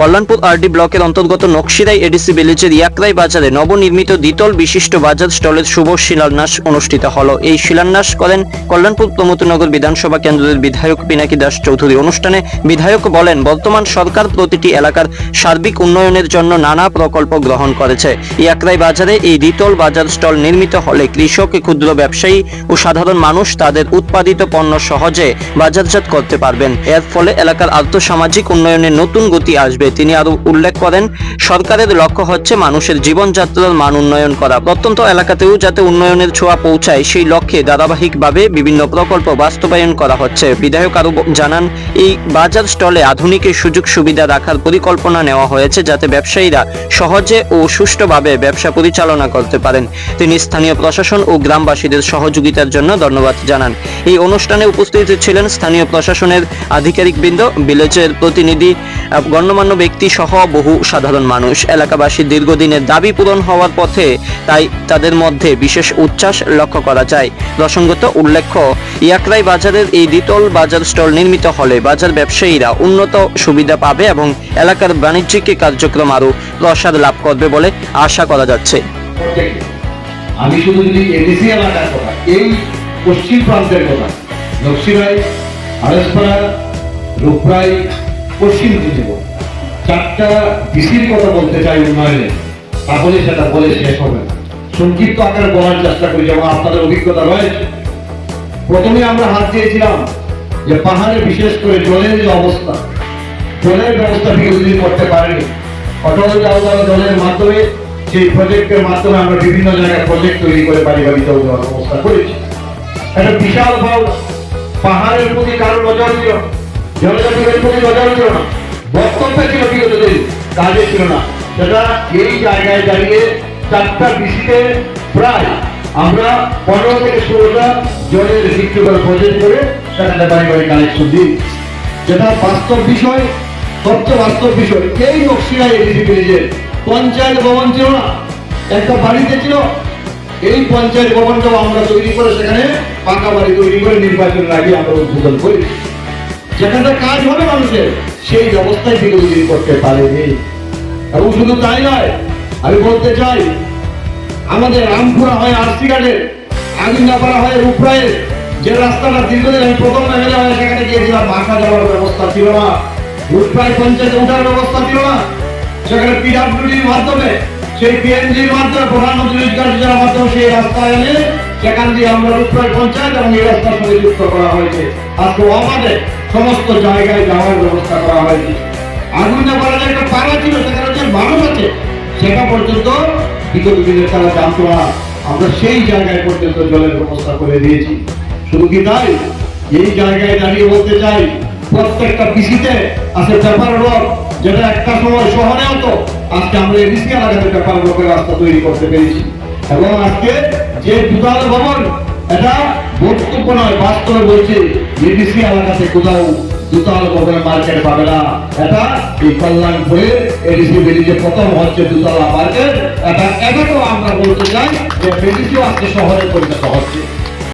Kalyanpur RD ব্লকের অন্তর্গত নকশিরাই ADC ভিলেজের ইয়াকরাই বাজারে নবনির্মিত দ্বিতল বিশিষ্ট বাজার স্টলের শুভ শিলান্যাস অনুষ্ঠিত হল। এই শিলান্যাস করেন কল্যাণপুর প্রমোদনগর বিধানসভা কেন্দ্রের বিধায়ক পিনাকি দাস চৌধুরী। অনুষ্ঠানে বিধায়ক বলেন, বর্তমান সরকার প্রতিটি এলাকার সার্বিক উন্নয়নের জন্য নানা প্রকল্প গ্রহণ করেছে। ইয়াকরাই বাজারে এই দ্বিতল বাজার স্টল নির্মিত হলে কৃষক, ক্ষুদ্র ব্যবসায়ী ও সাধারণ মানুষ তাদের উৎপাদিত পণ্য সহজে বাজারজাত করতে পারবেন। এর ফলে এলাকার আর্থসামাজিক উন্নয়নে নতুন গতি আসবে। তিনি আরও উল্লেখ করেন, সরকারের লক্ষ্য হচ্ছে মানুষের জীবনযাত্রার মান উন্নয়ন করা। প্রত্যন্ত এলাকাতেও যাতে উন্নয়নের ছোঁয়া পৌঁছায়, সেই লক্ষ্যে ধারাবাহিকভাবে বিভিন্ন প্রকল্প বাস্তবায়ন করা হচ্ছে। বিধায়ক আরও জানান, এই বাজার স্টলে আধুনিক সুযোগ সুবিধা রাখার পরিকল্পনা নেওয়া হয়েছে যাতে ব্যবসায়ীরা সহজে ও সুষ্ঠুভাবে ব্যবসা পরিচালনা করতে পারেন। তিনি স্থানীয় প্রশাসন ও গ্রামবাসীদের সহযোগিতার জন্য ধন্যবাদ জানান। এই অনুষ্ঠানে উপস্থিত ছিলেন স্থানীয় প্রশাসনের আধিকারিকবৃন্দ, ভিলেজের প্রতিনিধি গণ্যমান্য ব্যক্তি সহ বহু সাধারণ মানুষ। এলাকাবাসীর দীর্ঘদিনের দাবি পূরণ হওয়ার পথে তাই তাদের মধ্যে বিশেষ উচ্ছ্বাস লক্ষ্য করা যায়। প্রসঙ্গত উল্লেখ্য, ইয়াকরাই বাজারের এই দ্বিতল বাজার স্টল নির্মিত হলে বাজার ব্যবসায়ীরা উন্নত সুবিধা পাবে এবং এলাকার বাণিজ্যিক কার্যক্রম আরও প্রসাদ লাভ করবে বলে আশা করা যাচ্ছে। আমি শুধু যদি এডিসি এলাকার কথা, এই পশ্চিম প্রান্তের কথা নকশিরাই আড়সপাড়া রূপরাই পশ্চিম দিকে চারটা ডিসির কথা বলতে চাই উন্নয়নে তাহলে সেটা বলে শেষ হবে না। সংক্ষিপ্ত আকারে বলার চেষ্টা করি, যেমন আপনাদের অভিজ্ঞতা রয়েছে। প্রথমে আমরা হাত দিয়েছিলাম যে পাহাড়ে বিশেষ করে জলের যে অবস্থা, জলের ব্যবস্থা বিরোধী করতে পারেনি। অটল চাউদার জলের মাধ্যমে সেই প্রজেক্টের মাধ্যমে আমরা বিভিন্ন জায়গায় প্রজেক্ট তৈরি করে বাড়ি বাড়ি চাউল দেওয়ার ব্যবস্থা করেছি। একটা বিশাল বড় পাহাড়ের প্রতি কারও নজর ছিল কাজে ছিল না সেটা এই জায়গায় দাঁড়িয়ে চারটা প্রায় আমরা পনেরো থেকে ষোলোটা জলের প্রজেক্ট করে সেখানে দিই যেটা বাস্তব বিষয় বাস্তব বিষয় এই এডিসি পঞ্চায়েত ভবন ছিল না একটা বাড়িতে ছিল, এই পঞ্চায়েত ভবনটাও আমরা তৈরি করে সেখানে পাকা বাড়ি তৈরি করে নির্বাচনের আগে আমরা উদ্বোধন করি যেখানে কাজ হবে মানুষের, সেই ব্যবস্থায় বিরোধী করতে পারেনি এবং শুধু তাই নয়, আমি বলতে চাই, আমাদের রামপুরা হয় আরসি ঘাটের আগুনাপাড়া হয় রূপরায়ের, যে রাস্তাটা দীর্ঘদিন আমি প্রথম এমএলএ হয় সেখানে গিয়েছিলাম বাসা যাওয়ার ব্যবস্থা ছিল না। রূপরায় পঞ্চায়েত ওঠার ব্যবস্থা ছিল না। সেখানে পিডাব্লিউডির মাধ্যমে, সেই পিএনজির মাধ্যমে, প্রধানমন্ত্রী রোজগার যোজনার মাধ্যমে সেই রাস্তা এনে, সেখান দিয়ে আমরা রূপরায় পঞ্চায়েত এবং এই রাস্তার সঙ্গে যুক্ত করা হয়েছে। আজকে আমাদের সমস্ত জায়গায় যাওয়ার ব্যবস্থা করা হয়েছে। পাড়া যে একটা পাড়া ছিল, সেখানে যে মানুষ আছে। সেটা পর্যন্ত বিগত দিনের তারা জানতো না। আমরা সেই জায়গায় পর্যন্ত জলের ব্যবস্থা করে দিয়েছি। শুধু কি তাই? এই জায়গায় দাঁড়িয়ে বলতে চাই, প্রত্যেকটা পিসিতে আছে পেপার রোড, যেটা একটা সময় শহরে হতো। আজকে আমরা এডিসি এলাকাতে পেপার রোডের রাস্তা তৈরি করতে পেরেছি। এবং আজকে যে দুধার ভবন এটা বক্তব্য নয়, বাস্তবে বলছে বিদেশি এলাকাতে কোথাও দুতাল করবে মার্কেট পাবে না। এটা এই কল্যাণপুরে এডিসি বেরিয়ে প্রথম হচ্ছে দুতলা মার্কেট এটা এটাকেও আমরা বলতে চাই যে বেডিসিও আজকে শহরে পরিণত হচ্ছে।